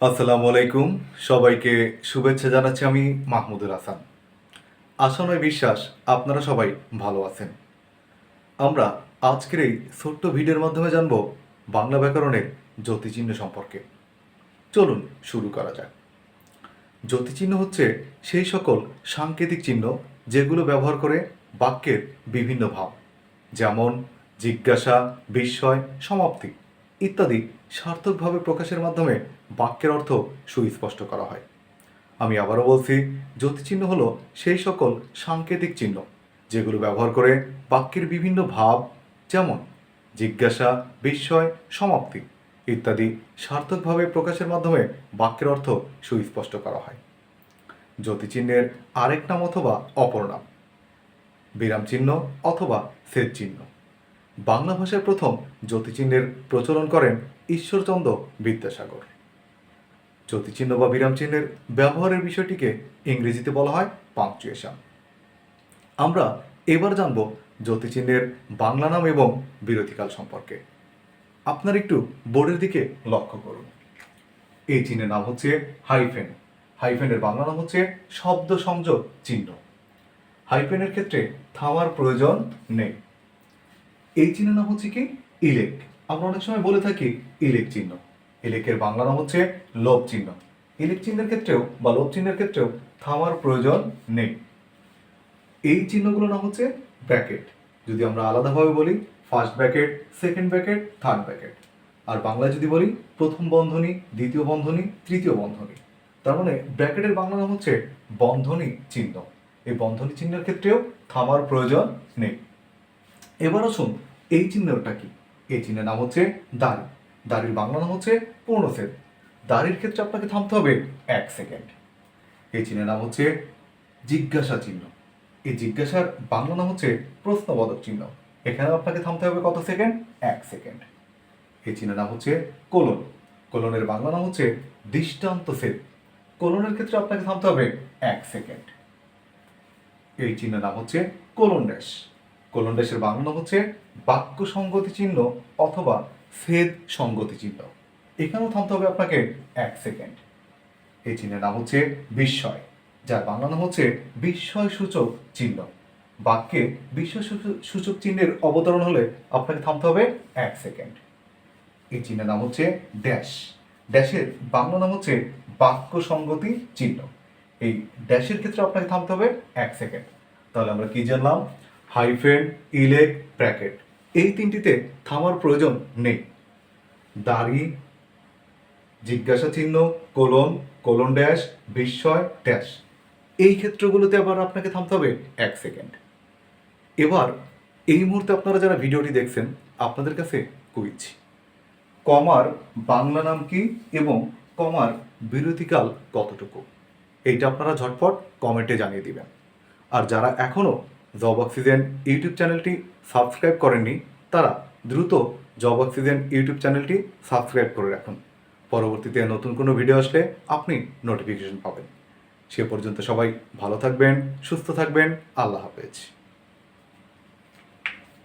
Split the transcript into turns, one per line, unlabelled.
আসসালামু আলাইকুম। সবাইকে শুভেচ্ছা জানাচ্ছি আমি মাহমুদুল হাসান। আশা নয় বিশ্বাস, আপনারা সবাই ভালো আছেন। আমরা আজকের এই ছোট্ট ভিডিওর মাধ্যমে জানব বাংলা ব্যাকরণের জ্যোতিচিহ্ন সম্পর্কে। চলুন শুরু করা যাক। জ্যোতিচিহ্ন হচ্ছে সেই সকল সাংকেতিক চিহ্ন যেগুলো ব্যবহার করে বাক্যের বিভিন্ন ভাব, যেমন জিজ্ঞাসা, বিস্ময়, সমাপ্তি। ইত্যাদি সার্থকভাবে প্রকাশের মাধ্যমে বাক্যের অর্থ সুস্পষ্ট করা হয়। আমি আবারও বলছি, জ্যোতিচিহ্ন হলো সেই সকল সাংকেতিক চিহ্ন, যেগুলো ব্যবহার করে বাক্যের বিভিন্ন ভাব, যেমন জিজ্ঞাসা, বিস্ময়, সমাপ্তি ইত্যাদি সার্থকভাবে প্রকাশের মাধ্যমে বাক্যের অর্থ সুস্পষ্ট করা হয়। জ্যোতিচিহ্নের আরেক নাম অথবা অপর নাম, বিরাম চিহ্ন অথবা সেচ চিহ্ন। বাংলা ভাষায় প্রথম জ্যোতিচিহ্নের প্রচলন করেন ঈশ্বরচন্দ্র বিদ্যাসাগর। জ্যোতিচিহ্ন বা বিরাম চিহ্নের ব্যবহারের বিষয়টিকে ইংরেজিতে বলা হয় পাংচুয়েশন। আমরা এবার জানব জ্যোতিচিহ্নের বাংলা নাম এবং বিরতিকাল সম্পর্কে। আপনার একটু বোর্ডের দিকে লক্ষ্য করুন। এই চিহ্নের নাম হচ্ছে হাইফেন। হাইফেনের বাংলা নাম হচ্ছে শব্দ সংযোগ চিহ্ন। হাইফেনের ক্ষেত্রে থামার প্রয়োজন নেই। এই চিহ্নের নাম হচ্ছে কি? ইলেক। আমরা অনেক সময় বলে থাকি ইলেক চিহ্ন। ইলেকের বাংলা নাম হচ্ছে লোভ চিহ্ন। ইলেক চিহ্নের ক্ষেত্রেও বা লোভ চিহ্নের ক্ষেত্রেও থামার প্রয়োজন নেই। এই চিহ্নগুলোর নাম হচ্ছে ব্র্যাকেট। যদি আমরা আলাদাভাবে বলি, first bracket, second bracket, third bracket. আর বাংলায় যদি বলি, প্রথম বন্ধনী, দ্বিতীয় বন্ধনী, তৃতীয় বন্ধনী। তার মানে ব্র্যাকেটের বাংলা নাম হচ্ছে বন্ধনী চিহ্ন। এই বন্ধনী চিহ্নের ক্ষেত্রেও থামার প্রয়োজন নেই। এবার আসুন, এই চিহ্নটা কি? এই চিহ্নের নাম হচ্ছে দাড়ি। দাড়ির বাংলা নাম হচ্ছে পূর্ণছেদ দাড়ির ক্ষেত্রে আপনাকে থামতে হবে এক সেকেন্ড। এই চিহ্নের নাম হচ্ছে জিজ্ঞাসা চিহ্ন। এই জিজ্ঞাসার বাংলা নাম হচ্ছে প্রশ্নবোধক চিহ্ন। এখানে আপনাকে থামতে হবে কত সেকেন্ড? এক সেকেন্ড। এই চিহ্নের নাম হচ্ছে কোলন। কোলনের বাংলা নাম হচ্ছে দৃষ্টান্ত সেদ। কোলনের ক্ষেত্রে আপনাকে থামতে হবে এক সেকেন্ড। এই চিহ্নের নাম হচ্ছে কোলন ড্যাশ। কোলন ড্যাশের বাংলা হচ্ছে বাক্য সঙ্গতি চিহ্ন অথবা ফেদ সঙ্গতি চিহ্ন। এখানেও থামতে হবে আপনাকে এক সেকেন্ড। এই চিহ্নের নাম হচ্ছে বিস্ময়, যার বাংলা নাম হচ্ছে বিস্ময় সূচক চিহ্ন। বাক্যে বিস্ময় সূচক- চিহ্নের অবতরণ হলে আপনাকে থামতে হবে এক সেকেন্ড। এই চিহ্নের নাম হচ্ছে ড্যাশ। ড্যাশের বাংলা নাম হচ্ছে বাক্য সঙ্গতি চিহ্ন। এই ড্যাশের ক্ষেত্রে আপনাকে থামতে হবে এক সেকেন্ড। তাহলে আমরা কি জানলাম? হাইফেন, ইলেক, ব্র্যাকেট। এই তিনটিতে থামার প্রয়োজন নেই। দাড়ি, জিজ্ঞাসা চিহ্ন, কোলন কোলন ড্যাশ, বিস্ময়, ড্যাশ। এই ক্ষেত্রগুলোতে আবার আপনাকে থামতে হবে এক সেকেন্ড। এবার, এই মুহূর্তে আপনারা যারা ভিডিওটি দেখছেন, আপনাদের কাছে কুইজ। কমার বাংলা নাম কি এবং কমার বিরতিকাল কতটুকু? এইটা আপনারা ঝটপট কমেন্টে জানিয়ে দিবেন। আর যারা এখনও জব অক্সিজেন ইউটিউব চ্যানেলটি সাবস্ক্রাইব করেননি তারা দ্রুত জব অক্সিজেন ইউটিউব চ্যানেলটি সাবস্ক্রাইব করে রাখুন। পরবর্তীতে নতুন কোনো ভিডিও আসলে আপনি নোটিফিকেশন পাবেন। সে পর্যন্ত সবাই ভালো থাকবেন, সুস্থ থাকবেন। আল্লাহ হাফেজ।